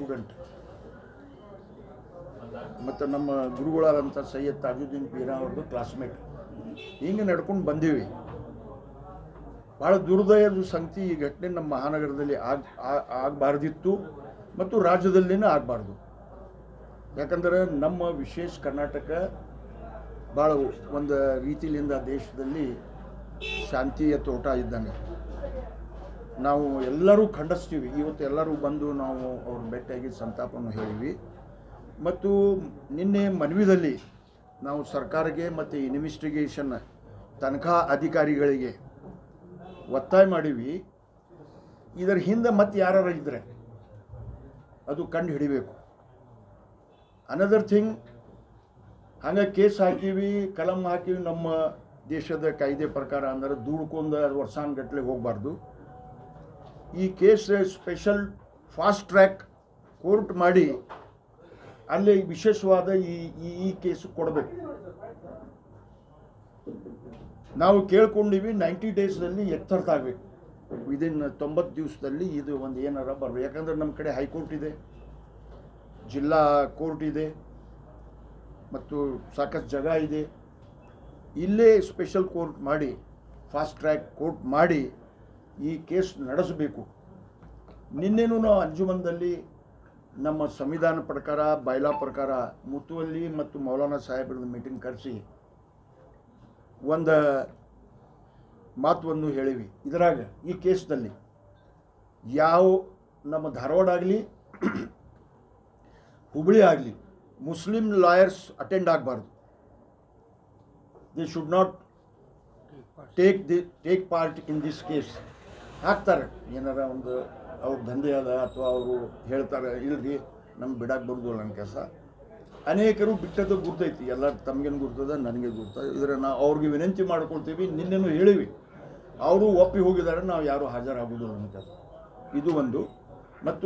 Student ಮತ್ತು ನಮ್ಮ ಗುರುಗಳಾದಂಥ ಸೈಯದ್ ತಾಜುದ್ದೀನ್ ಪೀರಾ ಅವ್ರದ್ದು ಕ್ಲಾಸ್ಮೇಟ್ ಹಿಂಗೆ ನಡ್ಕೊಂಡು ಬಂದೀವಿ. ಭಾಳ ದುರ್ದಯದ ಸಂಗತಿ ಈ ಘಟನೆ ನಮ್ಮ ಮಹಾನಗರದಲ್ಲಿ ಆಗ ಆಗಬಾರ್ದಿತ್ತು ಮತ್ತು ರಾಜ್ಯದಲ್ಲಿನೇ ಆಗಬಾರ್ದು. ಯಾಕಂದರೆ ನಮ್ಮ ವಿಶೇಷ ಕರ್ನಾಟಕ ಭಾಳ ಒಂದು ರೀತಿಯಿಂದ ದೇಶದಲ್ಲಿ ಶಾಂತಿಯ ತೋಟ ಇದ್ದಾನೆ. ನಾವು ಎಲ್ಲರೂ ಖಂಡಿಸ್ತೀವಿ. ಇವತ್ತು ಎಲ್ಲರೂ ಬಂದು ನಾವು ಅವ್ರ ಭೇಟಿಯಾಗಿ ಸಂತಾಪವನ್ನು ಹೇಳಿವಿ ಮತ್ತು ನಿನ್ನೆ ಮನವಿದಲ್ಲಿ ನಾವು ಸರ್ಕಾರಕ್ಕೆ ಮತ್ತು ಇನ್ವೆಸ್ಟಿಗೇಷನ್ ತನಿಖಾ ಅಧಿಕಾರಿಗಳಿಗೆ ಒತ್ತಾಯ ಮಾಡೀವಿ ಇದರ ಹಿಂದೆ ಮತ್ತೆ ಯಾರು ಇದ್ದರೆ ಅದು ಕಂಡು ಹಿಡಿಬೇಕು. ಅನದರ್ ಥಿಂಗ್ ಹಂಗೆ ಕೇಸ್ ಹಾಕೀವಿ ಕಲಂ ಹಾಕೀವಿ ನಮ್ಮ ದೇಶದ ಕಾಯ್ದೆ ಪ್ರಕಾರ, ಅಂದ್ರೆ ದುಡ್ಕೊಂಡ ವರ್ಷಾನ್ಗಟ್ಲೆ ಹೋಗಬಾರ್ದು. ಈ case special fast track court ಮಾಡಿ ಅಲ್ಲಿ ವಿಶೇಷವಾದ ಈ, ಈ- ಈ ಕೇಸ್ ಕೊಡಬೇಕು. ನಾವು ಕೇಳ್ಕೊಂಡಿವಿ ನೈಂಟಿ ಡೇಸ್ನಲ್ಲಿ ಆಗಬೇಕು ವಿದಿನ್ ತೊಂಬತ್ತು ದಿವಸದಲ್ಲಿ ಇದು ಒಂದು ಏನಾರ ಬರಬೇಕು. ಯಾಕಂದರೆ ನಮ್ಮ ಕಡೆ ಹೈಕೋರ್ಟ್ ಇದೆ, ಜಿಲ್ಲಾ ಕೋರ್ಟ್ ಇದೆ, ಮತ್ತು ಸಾಕಷ್ಟು ಜಾಗ ಇದೆ. ಇಲ್ಲೇ ಸ್ಪೆಷಲ್ ಕೋರ್ಟ್ ಮಾಡಿ, ಫಾಸ್ಟ್ ಟ್ರ್ಯಾಕ್ ಕೋರ್ಟ್ ಮಾಡಿ ಈ ಕೇಸ್ ನಡೆಸಬೇಕು. ನಿನ್ನೆನೂ ನಾವು ಅಂಜುಮನ್ದಲ್ಲಿ ನಮ್ಮ ಸಂವಿಧಾನ ಪ್ರಕಾರ, ಬೈಲಾ ಪ್ರಕಾರ ಮುತುವಲ್ಲಿ ಮತ್ತು ಮೌಲಾನಾ ಸಾಹೇಬ್ರದ ಮೀಟಿಂಗ್ ಕರೆಸಿ ಒಂದು ಮಾತನ್ನು ಹೇಳಿವಿ. ಇದರಾಗ ಈ ಕೇಸ್ನಲ್ಲಿ ಯಾವ ನಮ್ಮ ಧಾರವಾಡ ಆಗಲಿ, ಹುಬ್ಳಿ ಆಗಲಿ ಮುಸ್ಲಿಂ ಲಾಯರ್ಸ್ ಅಟೆಂಡ್ ಆಗಬಾರ್ದು. They should not take the take part in this case ಹಾಕ್ತಾರೆ. ಏನಾರ ಒಂದು ಅವ್ರ ದಂಧೆ ಅದ ಅಥವಾ ಅವರು ಹೇಳ್ತಾರೆ, ಇಲ್ರಿ, ನಮ್ಗೆ ಬಿಡಕ್ಕೆ ಬರೋದಿಲ್ಲ ನನ್ನ ಕೆಲಸ. ಅನೇಕರು ಬಿಟ್ಟದ್ದು ಗುರ್ತೈತಿ. ಎಲ್ಲ ತಮಗೇನು ಗುರ್ತದ ನನಗೆ ಗುರ್ತದ ಇದ್ರೆ ನಾವು ಅವ್ರಿಗೆ ವಿನಂತಿ ಮಾಡ್ಕೊಳ್ತೀವಿ, ನಿನ್ನೆನೂ ಹೇಳಿವಿ. ಅವರು ಒಪ್ಪಿ ಹೋಗಿದ್ದಾರೆ ನಾವು ಯಾರು ಹಾಜರಾಗೋದಿಲ್ಲ ಅಂತ ಇದು ಒಂದು.